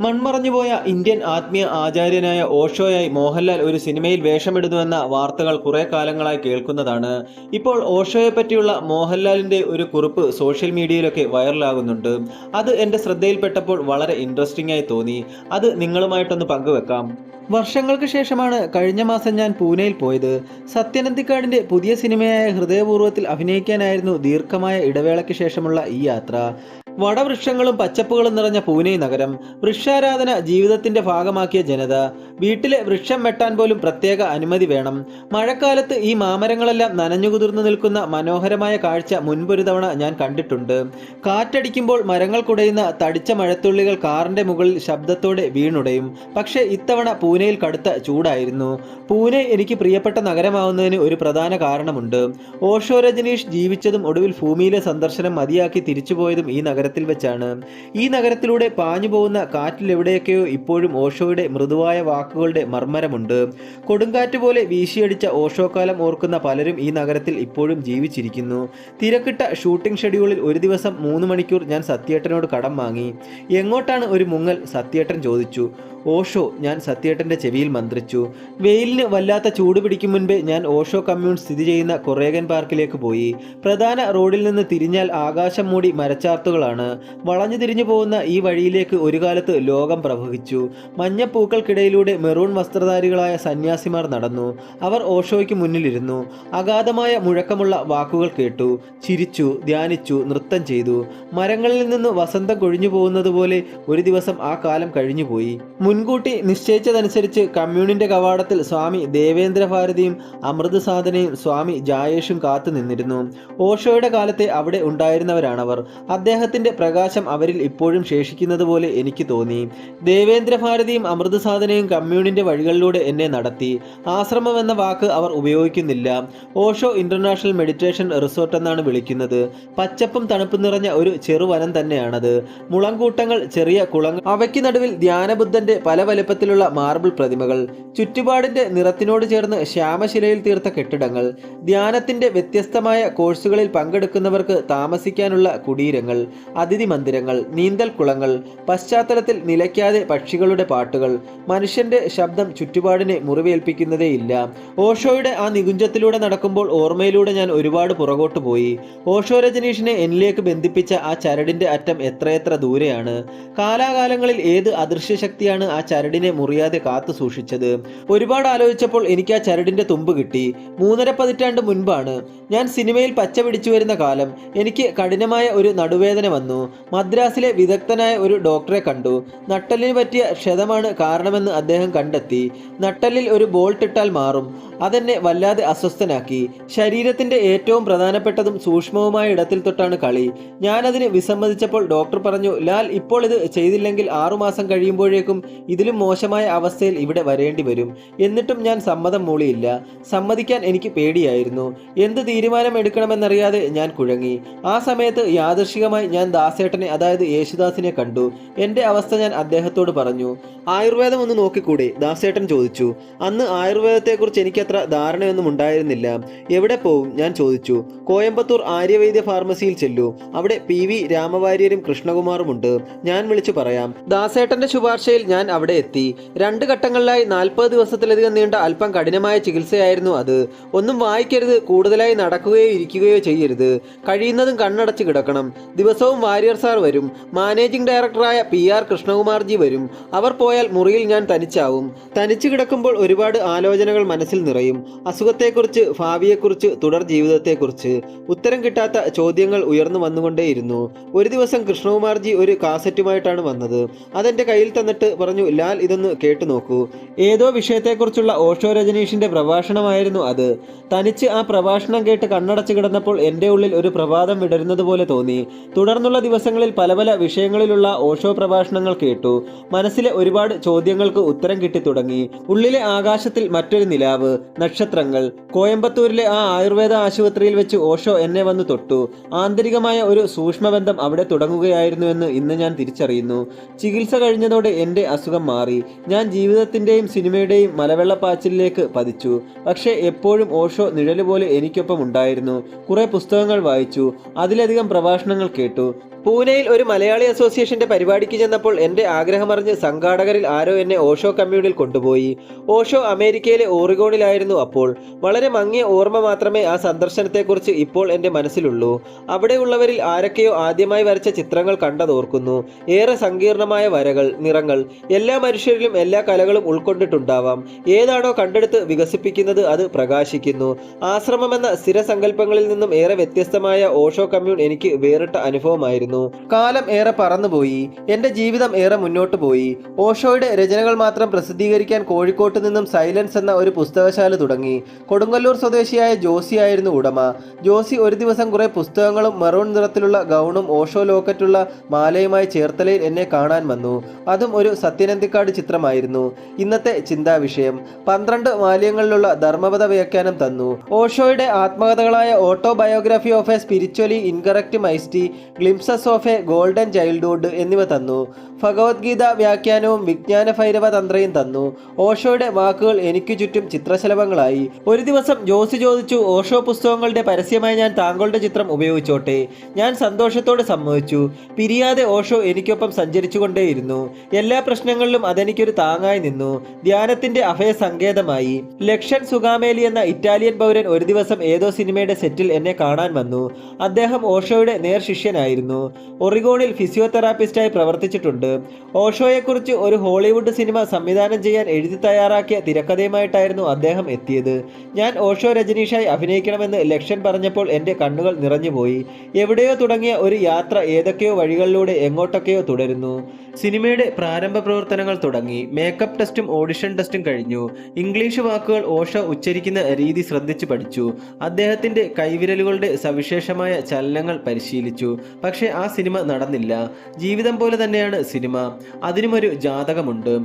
മൺമറഞ്ഞുപോയ Indian ആത്മീയ ആചാര്യനായ ഓഷോയായി മോഹൻലാൽ ഒരു സിനിമയിൽ വേഷമിടുന്നുവെന്ന വാർത്തകൾ കുറെ കാലങ്ങളായി കേൾക്കുന്നതാണ്. ഇപ്പോൾ ഓഷോയെ പറ്റിയുള്ള മോഹൻലാലിന്റെ ഒരു കുറിപ്പ് സോഷ്യൽ മീഡിയയിലൊക്കെ വൈറലാകുന്നുണ്ട്. അത് എന്റെ ശ്രദ്ധയിൽപ്പെട്ടപ്പോൾ വളരെ ഇൻട്രസ്റ്റിംഗ് ആയി തോന്നി. അത് നിങ്ങളുമായിട്ടൊന്ന് പങ്കുവെക്കാം. വർഷങ്ങൾക്ക് ശേഷമാണ് കഴിഞ്ഞ മാസം ഞാൻ പൂനെയിൽ പോയത്. സത്യനന്ദിക്കാടിന്റെ പുതിയ സിനിമയായ ഹൃദയപൂർവത്തിൽ അഭിനയിക്കാനായിരുന്നു ദീർഘമായ ഇടവേളയ്ക്ക് ശേഷമുള്ള ഈ യാത്ര. വടവൃക്ഷങ്ങളും പച്ചപ്പുകളും നിറഞ്ഞ പൂനെ നഗരം വൃക്ഷാരാധന ജീവിതത്തിന്റെ ഭാഗമാക്കിയ ജനത. വീട്ടിലെ വൃക്ഷം വെട്ടാൻ പോലും പ്രത്യേക അനുമതി വേണം. മഴക്കാലത്ത് ഈ മാമരങ്ങളെല്ലാം നനഞ്ഞുകുതിർന്നു നിൽക്കുന്ന മനോഹരമായ കാഴ്ച മുൻപൊരു തവണ ഞാൻ കണ്ടിട്ടുണ്ട്. കാറ്റടിക്കുമ്പോൾ മരങ്ങൾ കുടയുന്ന തടിച്ച മഴത്തുള്ളികൾ കാറിന്റെ മുകളിൽ ശബ്ദത്തോടെ വീണുടയും. പക്ഷേ ഇത്തവണ പൂനെയിൽ കടുത്ത ചൂടായിരുന്നു. പൂനെ എനിക്ക് പ്രിയപ്പെട്ട നഗരമാവുന്നതിന് ഒരു പ്രധാന കാരണമുണ്ട്. ഓഷോ രജനീഷ് ജീവിച്ചതും ഒടുവിൽ ഭൂമിയിലെ സന്ദർശനം മതിയാക്കി തിരിച്ചുപോയതും ഈ നഗരത്തിൽ വെച്ചാണ്. ഈ നഗരത്തിലൂടെ പാഞ്ഞു പോകുന്ന കാറ്റിൽ എവിടെയൊക്കെയോ ഇപ്പോഴും ഓഷോയുടെ മൃദുവായ വാക്കുകളുടെ മർമ്മരമുണ്ട്. കൊടുങ്കാറ്റ് പോലെ വീശിയടിച്ച ഓഷോക്കാലം ഓർക്കുന്ന പലരും ഈ നഗരത്തിൽ ഇപ്പോഴും ജീവിച്ചിരിക്കുന്നു. തിരക്കിട്ട ഷൂട്ടിംഗ് ഷെഡ്യൂളിൽ ഒരു ദിവസം മൂന്ന് മണിക്കൂർ ഞാൻ സത്യേട്ടനോട് കടം വാങ്ങി. എങ്ങോട്ടാണ് ഒരു മുങ്ങൽ സത്യേട്ടൻ ചോദിച്ചു. ഓഷോ ഞാൻ സത്യേട്ടന്റെ ചെവിയിൽ മന്ത്രിച്ചു. വെയിലിന് വല്ലാത്ത ചൂട് പിടിക്കും മുൻപേ ഞാൻ ഓഷോ കമ്മ്യൂൺ സ്ഥിതി ചെയ്യുന്ന കൊറേഗൻ പാർക്കിലേക്ക് പോയി. പ്രധാന റോഡിൽ നിന്ന് തിരിഞ്ഞാൽ ആകാശം മൂടി മരച്ചാർത്തുകളാണ്. വളഞ്ഞു തിരിഞ്ഞു പോകുന്ന ഈ വഴിയിലേക്ക് ഒരു കാലത്ത് ലോകം പ്രവഹിച്ചു. മഞ്ഞപ്പൂക്കൾക്കിടയിലൂടെ മെറൂൺ വസ്ത്രധാരികളായ സന്യാസിമാർ നടന്നു. അവർ ഓഷോയ്ക്ക് മുന്നിലിരുന്നു. അഗാധമായ മുഴക്കമുള്ള വാക്കുകൾ കേട്ടു. ചിരിച്ചു ധ്യാനിച്ചു നൃത്തം ചെയ്തു. മരങ്ങളിൽ നിന്ന് വസന്തം കൊഴിഞ്ഞു പോകുന്നത് പോലെ ഒരു ദിവസം ആ കാലം കഴിഞ്ഞുപോയി. മുൻകൂട്ടി നിശ്ചയിച്ചതനുസരിച്ച് കമ്മ്യൂണിന്റെ കവാടത്തിൽ സ്വാമി ദേവേന്ദ്ര ഭാരതിയും അമൃത് സാധനയും സ്വാമി ജായേഷും കാത്തു നിന്നിരുന്നു. ഓഷോയുടെ കാലത്തെ അവിടെ ഉണ്ടായിരുന്നവരാണവർ. അദ്ദേഹത്തിന്റെ പ്രകാശം അവരിൽ ഇപ്പോഴും ശേഷിക്കുന്നത് പോലെ എനിക്ക് തോന്നി. ദേവേന്ദ്ര ഭാരതിയും അമൃത് സാധനയും കമ്മ്യൂണിന്റെ വഴികളിലൂടെ എന്നെ നടത്തി. ആശ്രമം എന്ന വാക്ക് അവർ ഉപയോഗിക്കുന്നില്ല. ഓഷോ ഇന്റർനാഷണൽ മെഡിറ്റേഷൻ റിസോർട്ട് എന്നാണ് വിളിക്കുന്നത്. പച്ചപ്പും തണുപ്പും നിറഞ്ഞ ഒരു ചെറുവനം തന്നെയാണത്. മുളങ്കൂട്ടങ്ങൾ ചെറിയ കുളങ്ങൾ. അവയ്ക്ക് നടുവിൽ ധ്യാനബുദ്ധന്റെ പല വലിപ്പത്തിലുള്ള മാർബിൾ പ്രതിമകൾ ചുറ്റുപാടിന്റെ നിറത്തിനോട് ചേർന്ന് ശ്യാമശിലയിൽ തീർത്ത കെട്ടിടങ്ങൾ ധ്യാനത്തിന്റെ വ്യത്യസ്തമായ കോഴ്സുകളിൽ പങ്കെടുക്കുന്നവർക്ക് താമസിക്കാനുള്ള കുടീരങ്ങൾ അതിഥി മന്ദിരങ്ങൾ നീന്തൽ കുളങ്ങൾ പശ്ചാത്തലത്തിൽ നിലയ്ക്കാതെ പക്ഷികളുടെ പാട്ടുകൾ മനുഷ്യന്റെ ശബ്ദം ചുറ്റുപാടിനെ മുറിവേൽപ്പിക്കുന്നതേയില്ല. ഓഷോയുടെ ആ നികുഞ്ചത്തിലൂടെ നടക്കുമ്പോൾ ഓർമ്മയിലൂടെ ഞാൻ ഒരുപാട് പുറകോട്ട് പോയി. ഓഷോ രജനീഷിനെ എന്നിലേക്ക് ബന്ധിപ്പിച്ച ആ ചരടിന്റെ അറ്റം എത്രയെത്ര ദൂരെയാണ്? കാലാകാലങ്ങളിൽ ഏത് അദൃശ്യ ശക്തിയാണ് ആ ചരടിനെ മുറിയാതെ കാത്തു സൂക്ഷിച്ചത്. ഒരുപാട് ആലോചിച്ചപ്പോൾ എനിക്ക് ആ ചരടിന്റെ തുമ്പ് കിട്ടി. മൂന്നര പതിറ്റാണ്ട് മുൻപാണ് ഞാൻ സിനിമയിൽ പച്ച പിടിച്ചു വരുന്ന കാലം എനിക്ക് കഠിനമായ ഒരു നടുവേദന വന്നു. മദ്രാസിലെ വിദഗ്ധനായ ഒരു ഡോക്ടറെ കണ്ടു. നട്ടലിന് പറ്റിയ ക്ഷതമാണ് കാരണമെന്ന് അദ്ദേഹം കണ്ടെത്തി. നട്ടലിൽ ഒരു ബോൾട്ട് ഇട്ടാൽ മാറും. അതെന്നെ വല്ലാതെ അസ്വസ്ഥനാക്കി. ശരീരത്തിന്റെ ഏറ്റവും പ്രധാനപ്പെട്ടതും സൂക്ഷ്മവുമായ ഇടത്തിൽ തൊട്ടാണ് കളി. ഞാനതിന് വിസമ്മതിച്ചപ്പോൾ ഡോക്ടർ പറഞ്ഞു ലാൽ ഇപ്പോൾ ഇത് ചെയ്തില്ലെങ്കിൽ ആറുമാസം കഴിയുമ്പോഴേക്കും ഇതിലും മോശമായ അവസ്ഥയിൽ ഇവിടെ വരേണ്ടി വരും. എന്നിട്ടും ഞാൻ സമ്മതം മൂളിയില്ല. സമ്മതിക്കാൻ എനിക്ക് പേടിയായിരുന്നു. എന്ത് തീരുമാനം എടുക്കണമെന്നറിയാതെ ഞാൻ കുഴങ്ങി. ആ സമയത്ത് യാദർശികമായി ഞാൻ ദാസേട്ടനെ അതായത് യേശുദാസിനെ കണ്ടു. എന്റെ അവസ്ഥ ഞാൻ അദ്ദേഹത്തോട് പറഞ്ഞു. ആയുർവേദം ഒന്ന് നോക്കിക്കൂടെ? ദാസേട്ടൻ ചോദിച്ചു. അന്ന് ആയുർവേദത്തെക്കുറിച്ച് എനിക്കത്ര ധാരണയൊന്നും ഉണ്ടായിരുന്നില്ല. എവിടെ പോവും? ഞാൻ ചോദിച്ചു. കോയമ്പത്തൂർ ആര്യവൈദ്യ ഫാർമസിയിൽ ചെല്ലൂ. അവിടെ പി വി രാമവാര്യരും കൃഷ്ണകുമാറുമുണ്ട് ഞാൻ വിളിച്ചു പറയാം. ദാസേട്ടന്റെ ശുപാർശയിൽ ഞാൻ അവിടെ എത്തി. രണ്ട് ഘട്ടങ്ങളിലായി നാൽപ്പത് ദിവസത്തിലധികം നീണ്ട അല്പം കഠിനമായ ചികിത്സയായിരുന്നു അത്. ഒന്നും വായിക്കരുത് കൂടുതലായി നടക്കുകയോ ഇരിക്കുകയോ ചെയ്യരുത്. കഴിയുന്നതും കണ്ണടച്ച് കിടക്കണം. ദിവസവും വാരിയർ സാർ വരും. മാനേജിംഗ് ഡയറക്ടറായ പി ആർ കൃഷ്ണകുമാർജി വരും. അവർ പോയാൽ മുറിയിൽ ഞാൻ തനിച്ചാവും. തനിച്ചു കിടക്കുമ്പോൾ ഒരുപാട് ആലോചനകൾ മനസ്സിൽ നിറയും. അസുഖത്തെക്കുറിച്ച് ഭാവിയെക്കുറിച്ച് തുടർ ജീവിതത്തെക്കുറിച്ച്. ഉത്തരം കിട്ടാത്ത ചോദ്യങ്ങൾ ഉയർന്നു വന്നുകൊണ്ടേയിരുന്നു. ഒരു ദിവസം കൃഷ്ണകുമാർജി ഒരു കാസറ്റുമായിട്ടാണ് വന്നത്. അതെന്റെ കയ്യിൽ തന്നിട്ട് പറഞ്ഞു ലാൽ ഇതൊന്ന് കേട്ടു നോക്കൂ. ഏതോ വിഷയത്തെക്കുറിച്ചുള്ള ഓഷോ രജനീഷിന്റെ പ്രഭാഷണമായിരുന്നു അത്. തനിച്ച് ആ പ്രഭാഷണം കേട്ട് കണ്ണടച്ചു കിടന്നപ്പോൾ എന്റെ ഉള്ളിൽ ഒരു പ്രഭാതം വിടരുന്നത് പോലെ തോന്നി. തുടർന്നുള്ള ദിവസങ്ങളിൽ പല പല വിഷയങ്ങളിലുള്ള ഓഷോ പ്രഭാഷണങ്ങൾ കേട്ടു. മനസ്സിലെ ഒരുപാട് ചോദ്യങ്ങൾക്ക് ഉത്തരം കിട്ടി തുടങ്ങി. ഉള്ളിലെ ആകാശത്തിൽ മറ്റൊരു നിലാവ് നക്ഷത്രങ്ങൾ. കോയമ്പത്തൂരിലെ ആ ആയുർവേദ ആശുപത്രിയിൽ വെച്ച് ഓഷോ എന്നെ വന്ന് തൊട്ടു. ആന്തരികമായ ഒരു സൂക്ഷ്മബന്ധം അവിടെ തുടങ്ങുകയായിരുന്നുവെന്ന് ഇന്ന് ഞാൻ തിരിച്ചറിയുന്നു. ചികിത്സ കഴിഞ്ഞതോടെ എന്റെ അസുഖം മാറി ഞാൻ ജീവിതത്തിന്റെയും സിനിമയുടെയും മലവെള്ളപ്പാച്ചിലേക്ക് പതിച്ചു. പക്ഷേ എപ്പോഴും ഓഷോ നിഴലുപോലെ എനിക്കൊപ്പം ഉണ്ടായിരുന്നു. കുറേ പുസ്തകങ്ങൾ വായിച്ചു. അതിലധികം പ്രഭാഷണങ്ങൾ കേട്ടു. പൂനെയിൽ ഒരു മലയാളി അസോസിയേഷന്റെ പരിപാടിക്ക് ചെന്നപ്പോൾ എന്റെ ആഗ്രഹമറിഞ്ഞ് സംഘാടകരിൽ ആരോ എന്നെ ഓഷോ കമ്മ്യൂണിൽ കൊണ്ടുപോയി. ഓഷോ അമേരിക്കയിലെ ഓറിഗോണിലായിരുന്നു അപ്പോൾ. വളരെ മങ്ങിയ ഓർമ്മ മാത്രമേ ആ സന്ദർശനത്തെക്കുറിച്ച് ഇപ്പോൾ എന്റെ മനസ്സിലുള്ളൂ. അവിടെയുള്ളവരിൽ ആരൊക്കെയോ ആദ്യമായി വരച്ച ചിത്രങ്ങൾ കണ്ടതോർക്കുന്നു. ഏറെ സങ്കീർണമായ വരകൾ നിറങ്ങൾ എല്ലാ മനുഷ്യരിലും എല്ലാ കലകളും ഉൾക്കൊണ്ടിട്ടുണ്ടാവാം. ഏതാണോ കണ്ടെടുത്ത് വികസിപ്പിക്കുന്നത് അത് പ്രകാശിക്കുന്നു. ആശ്രമമെന്ന സ്ഥിരസങ്കല്പങ്ങളിൽ നിന്നും ഏറെ വ്യത്യസ്തമായ ഓഷോ കമ്മ്യൂൺ എനിക്ക് വേറിട്ട അനുഭവമായിരുന്നു. കാലം ഏറെ പറന്നുപോയി. എന്റെ ജീവിതം ഏറെ മുന്നോട്ട് പോയി. ഓഷോയുടെ രചനകൾ മാത്രം പ്രസിദ്ധീകരിക്കാൻ കോഴിക്കോട്ട് നിന്നും സൈലൻസ് എന്ന ഒരു പുസ്തകശാല തുടങ്ങി. കൊടുങ്ങല്ലൂർ സ്വദേശിയായ ജോസി ആയിരുന്നു ഉടമ. ജോസി ഒരു ദിവസം കുറെ പുസ്തകങ്ങളും മെറൂൺ നിറത്തിലുള്ള ഗൗണും ഓഷോ ലോക്കറ്റുള്ള മാലയുമായി ചേർത്തലയിൽ എന്നെ കാണാൻ വന്നു. അതും ഒരു സത്യനന്തിക്കാട് ചിത്രമായിരുന്നു. ഇന്നത്തെ ചിന്താ വിഷയം പന്ത്രണ്ട് മാല്യങ്ങളിലുള്ള ധർമ്മപദ വ്യാഖ്യാനം തന്നു. ഓഷോയുടെ ആത്മകഥകളായ autobiography of a spiritually incorrect mystic glimpses of a golden childhood എന്നിവ തന്നു. ഭഗവത്ഗീത വ്യാഖ്യാനവും വിജ്ഞാന ഭൈരവ തന്ത്രയും തന്നു. ഓഷോയുടെ വാക്കുകൾ എനിക്ക് ചുറ്റും ചിത്രശലഭങ്ങളായി. ഒരു ദിവസം ജോസി ചോദിച്ചു ഓഷോ പുസ്തകങ്ങളുടെ പരസ്യമായി ഞാൻ താങ്കളുടെ ചിത്രം ഉപയോഗിച്ചോട്ടെ? ഞാൻ സന്തോഷത്തോടെ സമ്മതിച്ചു. പിരിയാതെ ഓഷോ എനിക്കൊപ്പം സഞ്ചരിച്ചുകൊണ്ടേയിരുന്നു. എല്ലാ പ്രശ്നങ്ങളിലും അതെനിക്കൊരു താങ്ങായി നിന്നു. ധ്യാനത്തിന്റെ അഭയ സങ്കേതമായി. ലക്ഷൻ സുഗാമേലി എന്ന ഇറ്റാലിയൻ പൗരൻ ഒരു ദിവസം ഏതോ സിനിമയുടെ സെറ്റിൽ എന്നെ കാണാൻ വന്നു. അദ്ദേഹം ഓഷോയുടെ നേർ ശിഷ്യനായിരുന്നു ഒറിഗോണിൽ ഫിസിയോതെറാപ്പിസ്റ്റായി പ്രവർത്തിച്ചിട്ടുണ്ട്. ഓഷോയെക്കുറിച്ച് ഒരു ഹോളിവുഡ് സിനിമ സംവിധാനം ചെയ്യാൻ എഴുതി തയ്യാറാക്കിയ തിരക്കഥയുമായിട്ടായിരുന്നു അദ്ദേഹം എത്തിയത്. ഞാൻ ഓഷോ രജനീഷായി അഭിനയിക്കണമെന്ന് ലക്ഷ്യൻ പറഞ്ഞപ്പോൾ എന്റെ കണ്ണുകൾ നിറഞ്ഞുപോയി. എവിടെയോ തുടങ്ങിയ ഒരു യാത്ര ഏതൊക്കെയോ വഴികളിലൂടെ എങ്ങോട്ടൊക്കെയോ തുടരുന്നു. സിനിമയുടെ പ്രാരംഭ പ്രവർത്തനങ്ങൾ തുടങ്ങി. മേക്കപ്പ് ടെസ്റ്റും ഓഡിഷൻ ടെസ്റ്റും കഴിഞ്ഞു. ഇംഗ്ലീഷ് വാക്കുകൾ ഓഷോ ഉച്ചരിക്കുന്ന രീതി ശ്രദ്ധിച്ചു പഠിച്ചു. അദ്ദേഹത്തിന്റെ കൈവിരലുകളുടെ സവിശേഷമായ ചലനങ്ങൾ പരിശീലിച്ചു. പക്ഷേ ആ സിനിമ നടന്നില്ല. ജീവിതം പോലെ തന്നെയാണ് സിനിമ. അതിനും ഒരു ജാതകമുണ്ട്.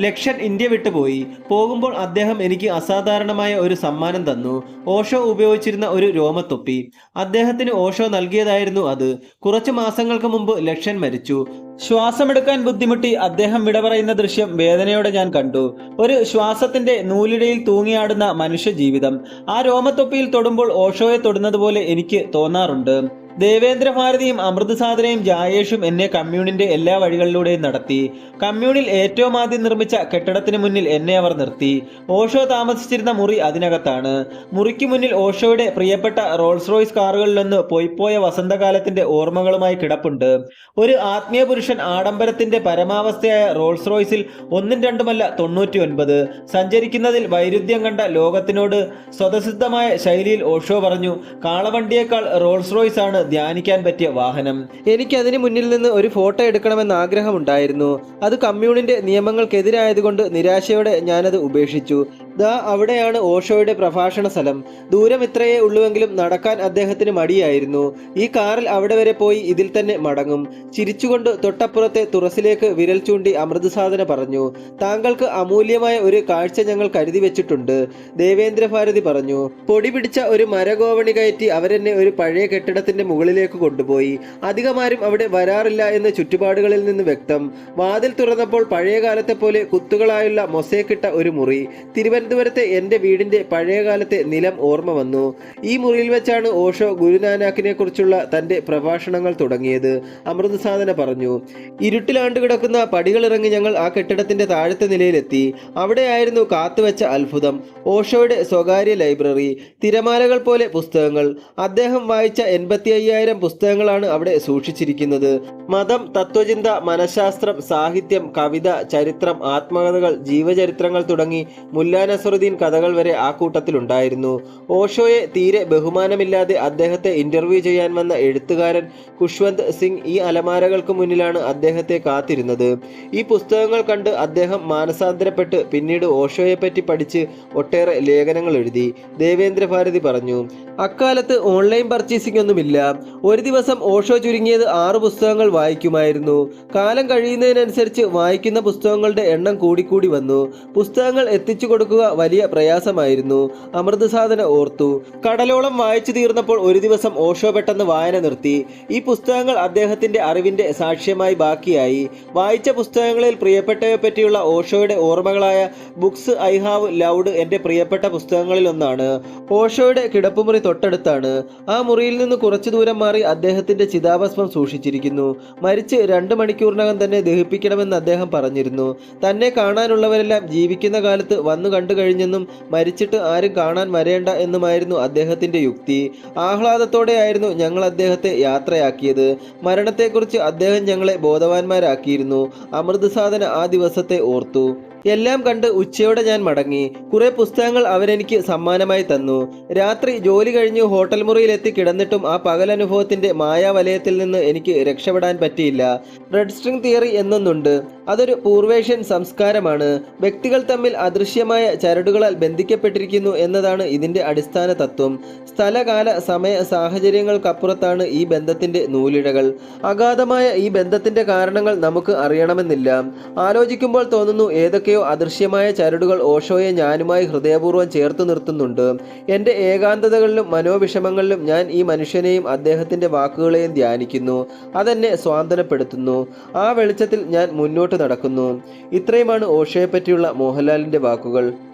ലക്ഷൻ ഇന്ത്യ വിട്ടുപോയി. പോകുമ്പോൾ അദ്ദേഹം എനിക്ക് അസാധാരണമായ ഒരു സമ്മാനം തന്നു. ഓഷോ ഉപയോഗിച്ചിരുന്ന ഒരു രോമത്തൊപ്പി. അദ്ദേഹത്തിന് ഓഷോ നൽകിയതായിരുന്നു അത്. കുറച്ചു മാസങ്ങൾക്ക് മുമ്പ് ലക്ഷൻ മരിച്ചു. ശ്വാസമെടുക്കാൻ ബുദ്ധിമുട്ടി അദ്ദേഹം വിട പറയുന്ന ദൃശ്യം വേദനയോടെ ഞാൻ കണ്ടു. ഒരു ശ്വാസത്തിന്റെ നൂലിടയിൽ തൂങ്ങിയാടുന്ന മനുഷ്യ ജീവിതം. ആ രോമത്തൊപ്പിയിൽ തൊടുമ്പോൾ ഓഷോയെ തൊടുന്നത് പോലെ എനിക്ക് തോന്നാറുണ്ട്. ദേവേന്ദ്ര ഭാരതിയും അമൃത് സാധനയും ജായേഷും എന്നെ കമ്മ്യൂണിന്റെ എല്ലാ വഴികളിലൂടെയും നടത്തി. കമ്മ്യൂണിൽ ഏറ്റവും ആദ്യം നിർമ്മിച്ച കെട്ടിടത്തിന് മുന്നിൽ എന്നെ അവർ നിർത്തി. ഓഷോ താമസിച്ചിരുന്ന മുറി അതിനകത്താണ്. മുറിക്ക് മുന്നിൽ ഓഷോയുടെ പ്രിയപ്പെട്ട റോൾസ് റോയ്സ് കാറുകളിലൊന്ന് പൊയ്പോയ വസന്തകാലത്തിന്റെ ഓർമ്മകളുമായി കിടപ്പുണ്ട്. ഒരു ആത്മീയ പുരുഷൻ ആഡംബരത്തിന്റെ പരമാവസ്ഥയായ റോൾസ് റോയ്സിൽ ഒന്നും രണ്ടുമല്ല തൊണ്ണൂറ്റി ഒൻപത് സഞ്ചരിക്കുന്നതിൽ വൈരുദ്ധ്യം കണ്ട ലോകത്തിനോട് സ്വതസിദ്ധമായ ശൈലിയിൽ ഓഷോ പറഞ്ഞു കാളവണ്ടിയേക്കാൾ റോൾസ് റോയ്സ് ആണ് ധ്യാനിക്കാൻ പറ്റിയ വാഹനം. എനിക്ക് അതിന് മുന്നിൽ നിന്ന് ഒരു ഫോട്ടോ എടുക്കണമെന്ന് ആഗ്രഹമുണ്ടായിരുന്നു. അത് കമ്മ്യൂണിന്റെ നിയമങ്ങൾക്കെതിരായതുകൊണ്ട് നിരാശയോടെ ഞാനത് ഉപേക്ഷിച്ചു. ദാ അവിടെയാണ് ഓഷോയുടെ പ്രഭാഷണ സ്ഥലം. ദൂരം ഇത്രയേ ഉള്ളുവെങ്കിലും നടക്കാൻ അദ്ദേഹത്തിന് മടിയായിരുന്നു. ഈ കാറിൽ അവിടെ വരെ പോയി ഇതിൽ തന്നെ മടങ്ങും. ചിരിച്ചുകൊണ്ട് തൊട്ടപ്പുറത്തെ തുറസിലേക്ക് വിരൽ ചൂണ്ടി അമൃതസാധന പറഞ്ഞു. താങ്കൾക്ക് അമൂല്യമായ ഒരു കാഴ്ച ഞങ്ങൾ കരുതി വെച്ചിട്ടുണ്ട് ദേവേന്ദ്ര ഭാരതി പറഞ്ഞു. പൊടി പിടിച്ച ഒരു മരഗോവണി കയറ്റി അവരെന്നെ ഒരു പഴയ കെട്ടിടത്തിന്റെ മുകളിലേക്ക് കൊണ്ടുപോയി. അധികമാരും അവിടെ വരാറില്ല എന്ന് ചുറ്റുപാടുകളിൽ നിന്ന് വ്യക്തം. വാതിൽ തുറന്നപ്പോൾ പഴയ കാലത്തെ പോലെ കുത്തുകളായുള്ള മൊസേക്കിട്ട ഒരു മുറി. തിരുവനന്തപുരത്തെ എന്റെ വീടിന്റെ പഴയകാലത്തെ നിലം ഓർമ്മ വന്നു. ഈ മുറിയിൽ വെച്ചാണ് ഓഷോ ഗുരുനാനാക്കിനെ കുറിച്ചുള്ള തന്റെ പ്രഭാഷണങ്ങൾ തുടങ്ങിയത്. അമൃത് സാധന പറഞ്ഞു. ഇരുട്ടിലാണ്ട് കിടക്കുന്ന പടികളിറങ്ങി ഞങ്ങൾ ആ കെട്ടിടത്തിന്റെ താഴത്തെ നിലയിലെത്തി. അവിടെയായിരുന്നു കാത്തുവെച്ച അത്ഭുതം. ഓഷോയുടെ സ്വകാര്യ ലൈബ്രറി തിരമാലകൾ പോലെ പുസ്തകങ്ങൾ. അദ്ദേഹം വായിച്ച എൺപത്തി അയ്യായിരം പുസ്തകങ്ങളാണ് അവിടെ സൂക്ഷിച്ചിരിക്കുന്നത്. മതം തത്വചിന്ത മനഃശാസ്ത്രം സാഹിത്യം കവിത ചരിത്രം ആത്മകഥകൾ ജീവചരിത്രങ്ങൾ തുടങ്ങി മുല്ലാ നസറുദ്ദീൻ കഥകൾ വരെ ആ കൂട്ടത്തിലുണ്ടായിരുന്നു. ഓഷോയെ തീരെ ബഹുമാനമില്ലാതെ അദ്ദേഹത്തെ ഇന്റർവ്യൂ ചെയ്യാൻ വന്ന എഴുത്തുകാരൻ ഖുഷ്വന്ത് സിംഗ് ഈ അലമാരകൾക്ക് മുന്നിലാണ് അദ്ദേഹത്തെ കാത്തിരുന്നത്. ഈ പുസ്തകങ്ങൾ കണ്ട് അദ്ദേഹം മാനസാന്തരപ്പെട്ട് പിന്നീട് ഓഷോയെ പറ്റി പഠിച്ച് ഒട്ടേറെ ലേഖനങ്ങൾ എഴുതി. ദേവേന്ദ്ര ഭാരതി പറഞ്ഞു അക്കാലത്ത് ഓൺലൈൻ പർച്ചേസിംഗ് ഒന്നുമില്ല. ഒരു ദിവസം ഓഷോ ചുരുങ്ങിയത് ആറ് പുസ്തകങ്ങൾ വായിക്കുമായിരുന്നു. കാലം കഴിയുന്നതിനനുസരിച്ച് വായിക്കുന്ന പുസ്തകങ്ങളുടെ എണ്ണം കൂടിക്കൂടി വന്നു. പുസ്തകങ്ങൾ എത്തിച്ചു കൊടുക്കുക കിട്ടുക വലിയ പ്രയാസമായിരുന്നു. അമൃതസാധന ഓർത്തു. കടലോളം വായിച്ചു തീർന്നപ്പോൾ ഒരു ദിവസം ഓഷോ പെട്ടെന്ന് വായന നിർത്തി. ഈ പുസ്തകങ്ങൾ അദ്ദേഹത്തിന്റെ അറിവിന്റെ സാക്ഷ്യമായി ബാക്കിയായി. വായിച്ച പുസ്തകങ്ങളിൽ പ്രിയപ്പെട്ടവയെ പറ്റിയുള്ള ഓഷോയുടെ ഓർമ്മകളായ ബുക്സ് ഐ ഹാവ് ലൗഡ് എന്റെ പ്രിയപ്പെട്ട പുസ്തകങ്ങളിൽ ഒന്നാണ്. ഓഷോയുടെ കിടപ്പുമുറി തൊട്ടടുത്താണ്. ആ മുറിയിൽ നിന്ന് കുറച്ചു ദൂരം മാറി അദ്ദേഹത്തിന്റെ ചിതാഭസ്മം സൂക്ഷിച്ചിരിക്കുന്നു. മരിച്ച് രണ്ട് മണിക്കൂറിനകം തന്നെ ദഹിപ്പിക്കണമെന്ന് അദ്ദേഹം പറഞ്ഞിരുന്നു. തന്നെ കാണാനുള്ളവരെല്ലാം ജീവിക്കുന്ന കാലത്ത് വന്നു കണ്ടു കഴിഞ്ഞെന്നും മരിച്ചിട്ട് ആരും കാണാൻ വരേണ്ട എന്നുമായിരുന്നു അദ്ദേഹത്തിന്റെ യുക്തി. ആഹ്ലാദത്തോടെയായിരുന്നു ഞങ്ങൾ അദ്ദേഹത്തെ യാത്രയാക്കിയത്. മരണത്തെക്കുറിച്ച് അദ്ദേഹം ഞങ്ങളെ ബോധവാന്മാരാക്കിയിരുന്നു. അമൃതസാധന ആ ദിവസത്തെ ഓർത്തു. എല്ലാം കണ്ട് ഉച്ചയോടെ ഞാൻ മടങ്ങി. കുറെ പുസ്തകങ്ങൾ അവരെനിക്ക് സമ്മാനമായി തന്നു. രാത്രി ജോലി കഴിഞ്ഞ് ഹോട്ടൽ മുറിയിലെത്തി കിടന്നിട്ടും ആ പകലനുഭവത്തിന്റെ മായാവലയത്തിൽ നിന്ന് എനിക്ക് രക്ഷപ്പെടാൻ പറ്റിയില്ല. റെഡ് സ്ട്രിങ് തിയറി എന്നൊന്നുണ്ട്. അതൊരു പൂർവേഷ്യൻ സംസ്കാരമാണ്. വ്യക്തികൾ തമ്മിൽ അദൃശ്യമായ ചരടുകളാൽ ബന്ധിക്കപ്പെട്ടിരിക്കുന്നു എന്നതാണ് ഇതിന്റെ അടിസ്ഥാന തത്വം. സ്ഥലകാല സമയ സാഹചര്യങ്ങൾക്കപ്പുറത്താണ് ഈ ബന്ധത്തിന്റെ നൂലിഴകൾ. അഗാധമായ ഈ ബന്ധത്തിന്റെ കാരണങ്ങൾ നമുക്ക് അറിയണമെന്നില്ല. ആലോചിക്കുമ്പോൾ തോന്നുന്നു ഏതൊക്കെയോ അദൃശ്യമായ ചരടുകൾ ഓഷോയെ ഞാനുമായി ഹൃദയപൂർവം ചേർത്ത് നിർത്തുന്നുണ്ട്. എന്റെ ഏകാന്തതകളിലും മനോവിഷമങ്ങളിലും ഞാൻ ഈ മനുഷ്യനെയും അദ്ദേഹത്തിന്റെ വാക്കുകളെയും ധ്യാനിക്കുന്നു. അതെന്നെ സ്വാന്തനപ്പെടുത്തുന്നു. ആ വെളിച്ചത്തിൽ ഞാൻ മുന്നോട്ട് നടക്കുന്നു. ഇത്രയുമാണ് ഓഷോയെപ്പറ്റിയുള്ള മോഹൻലാലിന്റെ വാക്കുകൾ.